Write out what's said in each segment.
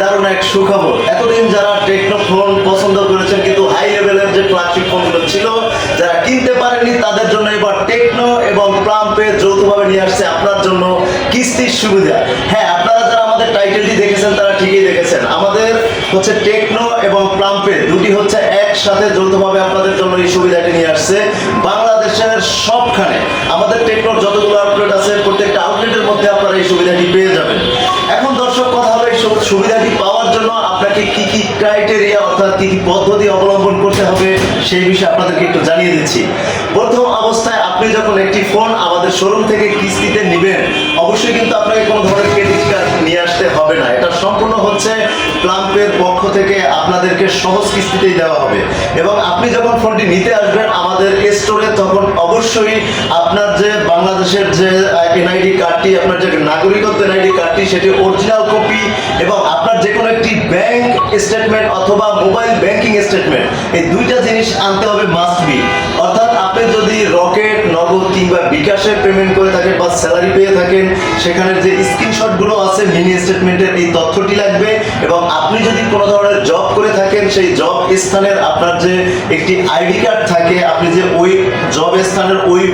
দারুণ এক সুখবর। এতদিন যারা টেকনো ফোন পছন্দ করেছেন, কিন্তু হাই লেভেলের যে ফ্ল্যাগশিপ ফোনগুলো ছিল, যারা কিনতে পারেননি, তাদের জন্য এবার টেকনো এবং প্লাম্পে যৌথভাবে নিয়ে আসছে আপনার জন্য কিস্তির সুবিধা। হ্যাঁ আপনারা যারা আমাদের টাইটেলটি দেখেছেন, তারা ঠিকই দেখেছেন। আমাদের হচ্ছে টেকনো এবং প্লাম্পে দুটি হচ্ছে একসাথে যৌথভাবে আপনাদের জন্য এই সুবিধাটি নিয়ে আসছে বাংলাদেশের সবখানে। আমাদের টেকনোর যতগুলো আউটলেট আছে, প্রত্যেকটা আউটলেটের মধ্যে আপনারা এই সুবিধাটি পেয়ে সুবিধাটি পাওয়ার জন্য আপনাকে কি কি ক্রাইটেরিয়া অর্থাৎ কি কি পদ্ধতি অবলম্বন করতে হবে সেই বিষয়ে আপনাদেরকে একটু জানিয়ে দিচ্ছি। প্রথম অবস্থায় আপনি যখন একটি ফোন আমাদের শোরুম থেকে কিস্তিতে নেবেন, অবশ্যই কিন্তু আপনাকে কোনো ধরনের ক্রেডিট কার্ড নিয়ে আসতে হবে না। এটা সম্পূর্ণ হচ্ছে প্লাম্পের পক্ষ থেকে আপনাদেরকে সহজ কিস্তিতেই দেওয়া হবে। এবং আপনি যখন ফোনটি নিতে আসবেন আমাদের স্টোরে তখন অবশ্যই আপনার যে বাংলাদেশের যে এনআইডি কার্ডটি আপনার যে নাগরিকত্ব এনআইডি সেটি অরিজিনাল কপি এবং আপনার যে কোনো একটি ব্যাংক স্টেটমেন্ট অথবা মোবাইল ব্যাংকিং স্টেটমেন্ট এই দুইটা জিনিস আনতে হবে মাস্ট বি অর্থাৎ আপনি যদি রকেট, নগদ কিংবা বিকাশে পেমেন্ট করে থাকেন বা স্যালারি পেয়ে থাকেন, সেখানে যে স্ক্রিনশটগুলো আছে মিনি স্টেটমেন্টের এই তথ্যটি লাগবে এবং আপনি যদি কোনো ধরনের জব করে থাকেন, সেই জব স্থানের আপনার যে একটি আইডি কার্ড থাকে, আপনি যে স্থানের ওই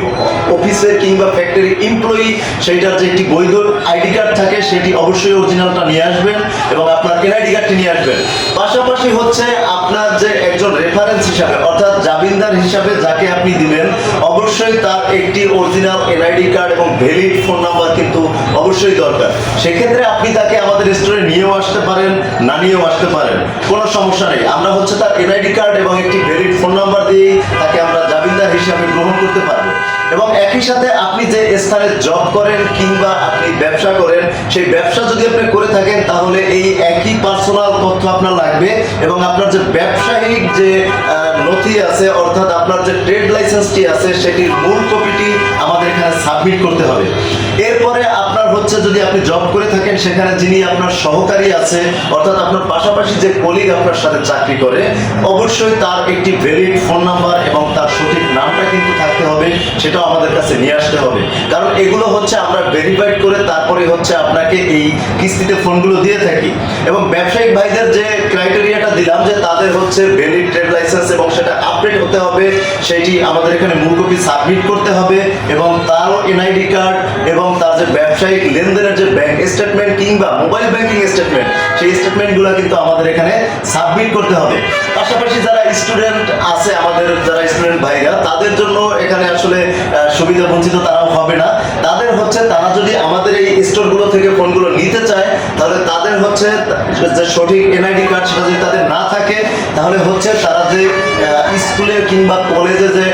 অফিসের কিংবা ফ্যাক্টরি এমপ্লয়ি সেইটার যে একটি বৈধ আইডি কার্ড থাকে, সেটি অবশ্যই অরিজিনালটা নিয়ে আসবেন এবং আপনার এনআইডি কার্ডটি নিয়ে আসবেন। পাশাপাশি হচ্ছে আপনার যে একজন রেফারেন্স হিসাবে, অর্থাৎ জামিনদার হিসাবে যাকে আপনি দিবেন, অবশ্যই তার একটি অরিজিনাল এনআইডি কার্ড এবং ভ্যালিড ফোন নাম্বার কিন্তু অবশ্যই দরকার। সেক্ষেত্রে আপনি তাকে আমাদের স্টোরে নিয়েও আসতে পারেন, না নিয়েও আসতে পারেন। কোনো সমস্যা নেই। আমরা হচ্ছে তার এনআইডি কার্ড এবং একটি ভ্যালিড ফোন নাম্বার দিয়েই তাকে আমরা হিসাবে গ্রহণ করতে পারব। এবং একই সাথে আপনি যে স্থানে জব করেন কিংবা আপনি ব্যবসা করেন, সেই ব্যবসা যদি আপনি করে থাকেন, তাহলে এই একই পার্সোনাল তথ্য আপনার লাগবে এবং আপনার যে ব্যবসায়িক যে নথি আছে, অর্থাৎ আপনার যে ট্রেড লাইসেন্সটি আছে, সেটির মূল কপিটি আমাদের এখানে সাবমিট করতে হবে। এরপরে আপনার হচ্ছে যদি আপনি জব করে থাকেন, সেখানে যিনি আপনার সহকারী আছে, অর্থাৎ আপনার পাশাপাশি যে কলিগ আপনার সাথে চাকরি করে, অবশ্যই তার একটি ভ্যালিড ফোন নাম্বার সেটাও আমাদের কাছে নিয়ে আসতে হবে। কারণ এগুলো হচ্ছে আমরা ভেরিফাইড করে তারপরে হচ্ছে আপনাকে এই কিস্তিতে ফোনগুলো দিয়ে থাকি। এবং ব্যবসায়িক ভাইদের যে ক্রাইটেরিয়াটা দিলাম যে তাদের হচ্ছে ভ্যালিড ট্রেড লাইসেন্স এবং সেটা আপডেট হতে হবে, সেটি আমাদের এখানে মূল কপি সাবমিট করতে হবে এবং তারও এনআইডি কার্ড এবং তার যে ব্যবসায়িক লেনদেনের যে ব্যাংক স্টেটমেন্ট কিংবা মোবাইল ব্যাংকিং স্টেটমেন্ট সেই স্টেটমেন্টগুলো কিন্তু আমাদের এখানে সাবমিট করতে হবে। পাশাপাশি যারা স্টুডেন্ট আছে, আমাদের যারা স্টুডেন্ট ভাইরা, তাদের জন্য এখানে আসলে সুবিধা বঞ্চিত তারাও হবে না। তাদের হচ্ছে, তারা যদি আমাদের এই স্টোরগুলো থেকে ফোনগুলো নিতে চায় তাহলে তাদের হচ্ছে যে সঠিক এনআইডি কার্ড সেটা যদি তাদের না থাকে, তাহলে হচ্ছে তারা যে স্কুলে কিংবা কলেজে যে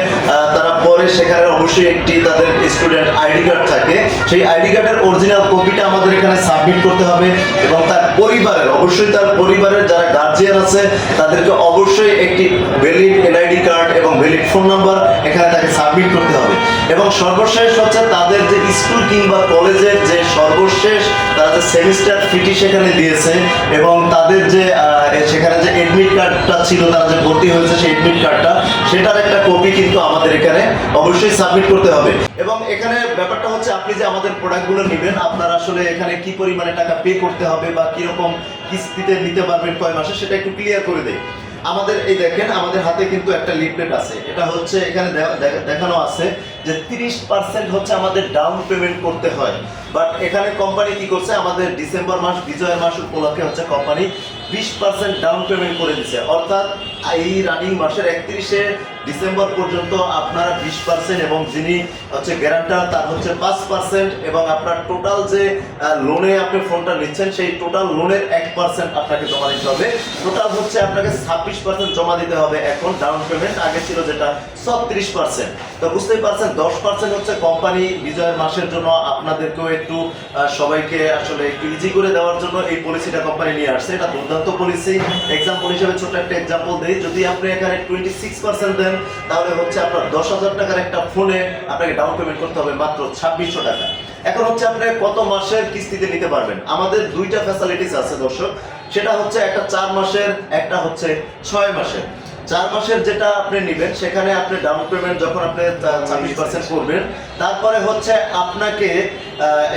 তারা পড়ে, সেখানে অবশ্যই একটি তাদের স্টুডেন্ট আইডি কার্ড থাকে। সেই আইডি কার্ডের অরিজিনাল কপিটা আমাদের এখানে সাবমিট করতে হবে এবং তার পরিবারের, অবশ্যই তার পরিবারের যারা গার্জিয়ান আছে, তাদেরকে অবশ্যই একটি ভ্যালিড এনআইডি কার্ড এবং ভ্যালিড ফোন নাম্বার এখানে তাকে সাবমিট করতে হবে। এবং সর্বশেষ হচ্ছে তাদের যে স্কুল কিংবা কলেজের যে সর্বশেষ, তারা যে সেমিস্টার ফিটি সেখানে দিয়েছে এবং তাদের যে সেখানে যে এডমিট কার্ডটা ছিল, তারা যে ভর্তি হয়েছে সেই এডমিট কার্ডটা সেটার একটা কপি কিন্তু আমাদের এখানে অবশ্যই সাবমিট করতে হবে। এবং এখানে ব্যাপারটা হচ্ছে, আপনি যে আমাদের প্রোডাক্টগুলো নেবেন, আপনার আসলে এখানে কি পরিমাণে টাকা পে করতে হবে বা কীরকম কিস্তিতে নিতে পারবেন কয় মাসে, সেটা একটু ক্লিয়ার করে দেয় আমাদের, এই দেখেন, আমাদের হাতে কিন্তু একটা লিফলেট আছে। এটা হচ্ছে, এখানে দেখানো আছে যে তিরিশ পার্সেন্ট হচ্ছে আমাদের ডাউন পেমেন্ট করতে হয়। বাট এখানে কোম্পানি কি করছে? আমাদের ডিসেম্বর মাস, বিজয়ের মাস উপলক্ষে হচ্ছে কোম্পানি বিশ পার্সেন্ট ডাউন পেমেন্ট করে দিছে। অর্থাৎ এই রানিং মাসের একত্রিশে ডিসেম্বর পর্যন্ত আপনারা বিশ পার্সেন্ট এবং যিনি হচ্ছে গ্যারান্টার তার হচ্ছে পাঁচ পার্সেন্ট এবং আপনার টোটাল যে লোনে আপনি ফোনটা নিচ্ছেন, সেই টোটাল লোনের এক পার্সেন্ট আপনাকে জমা দিতে হবে। টোটাল হচ্ছে আপনাকে ছাব্বিশ পার্সেন্ট জমা দিতে হবে এখন ডাউন পেমেন্ট আগে ছিল যেটা ছত্রিশ পার্সেন্ট তো বুঝতেই পারছেন, দশ পার্সেন্ট হচ্ছে কোম্পানি বিজয়ের মাসের জন্য আপনাদেরকেও একটু সবাইকে আসলে একটু ইজি করে দেওয়ার জন্য এই পলিসিটা কোম্পানি নিয়ে আসছে। এটা দুর্দান্ত পলিসি এক্সাম্পল হিসেবে ছোট একটা এক্সাম্পল দিই যদি আপনি এখানে টোয়েন্টি সিক্স পার্সেন্ট দেন, তাহলে হচ্ছে আপনার দশ হাজার টাকার একটা ফোনে আপনাকে ডাউন পেমেন্ট করতে হবে মাত্র ছাব্বিশশো টাকা। এখন হচ্ছে আপনি কত মাসের কিস্তিতে নিতে পারবেন? আমাদের দুইটা ফ্যাসিলিটিস আছে দর্শক। সেটা হচ্ছে একটা চার মাসের, একটা হচ্ছে ছয় মাসের। চার মাসের যেটা আপনি নেবেন, সেখানে আপনি ডাউন পেমেন্ট যখন আপনি ছাব্বিশ পার্সেন্ট করবেন, তারপরে হচ্ছে আপনাকে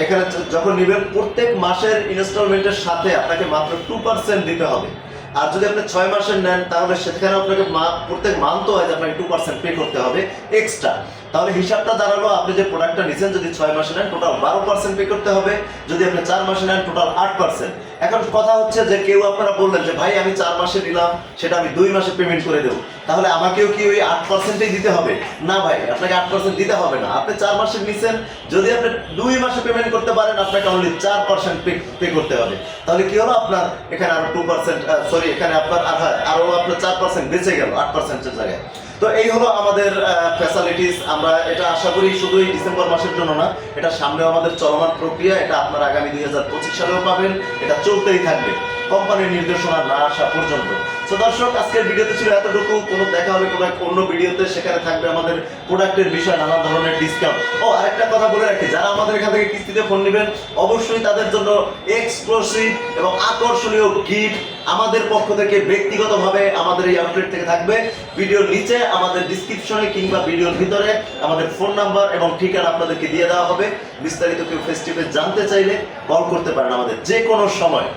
এখানে যখন নেবেন, প্রত্যেক মাসের ইনস্টলমেন্টের সাথে আপনাকে মাত্র টু পার্সেন্ট দিতে হবে। আর যদি আপনি ছয় মাসের নেন, তাহলে সেখানে আপনাকে প্রত্যেক মান্থ ওয়াইজ আপনাকে টু পার্সেন্ট পে করতে হবে এক্সট্রা তাহলে হিসাবটা দাঁড়াল, আপনি যে প্রোডাক্টটা নিচ্ছেন যদি ছয় মাসে নেন টোটাল বারো পার্সেন্ট পে করতে হবে। যদি আপনি চার মাসে নেন টোটাল আট পার্সেন্ট এখন কথা হচ্ছে যে কেউ আপনারা বললেন যে, ভাই, আমি চার মাসে নিলাম, সেটা আমি দুই মাসে পেমেন্ট করে দেবো। তাহলে আমাকেও কি ওই আট পার্সেন্টেই দিতে হবে? না ভাই, আপনাকে আট পার্সেন্ট দিতে হবে না। আপনি চার মাসে নিছেন, যদি আপনি দুই মাসে পেমেন্ট করতে পারেন, আপনাকে অনলি চার পার্সেন্ট পে করতে হবে। তাহলে কি হলো? আপনার এখানে আরও টু পার্সেন্ট সরি এখানে আপনার আর আপনার চার পার্সেন্ট বেঁচে গেল, আট পার্সেন্টের জায়গায়। তো এই হলো আমাদের ফ্যাসিলিটিস আমরা এটা আশা করি শুধুই ডিসেম্বর মাসের জন্য না, এটা সামনেও আমাদের চলমান প্রক্রিয়া, এটা আপনার আগামী দুই হাজার পঁচিশ সালেও পাবেন, এটা চলতেই থাকবে। কোম্পানির নির্দেশনা না আসা পর্যন্ত। তো দর্শক, আজকের ভিডিওতে ছিল এতটুকু। কোনো দেখা হবে কোনো এক অন্য ভিডিওতে সেখানে থাকবে আমাদের প্রোডাক্টের বিষয়ে, নানা ধরনের ডিসকাউন্ট ও, আরেকটা কথা বলে রাখি, যারা আমাদের এখান থেকে কিস্তিতে ফোন নেবেন, অবশ্যই তাদের জন্য এক্সক্লুসিভ এবং আকর্ষণীয় গিফট আমাদের পক্ষ থেকে ব্যক্তিগতভাবে আমাদের এই আউটলেট থেকে থাকবে। ভিডিওর নিচে, আমাদের ডিসক্রিপশনে কিংবা ভিডিওর ভিতরে আমাদের ফোন নাম্বার এবং ঠিকানা আপনাদেরকে দিয়ে দেওয়া হবে। বিস্তারিত কেউ ফেস জানতে চাইলে কল করতে পারেন আমাদের। যে কোনো সময়।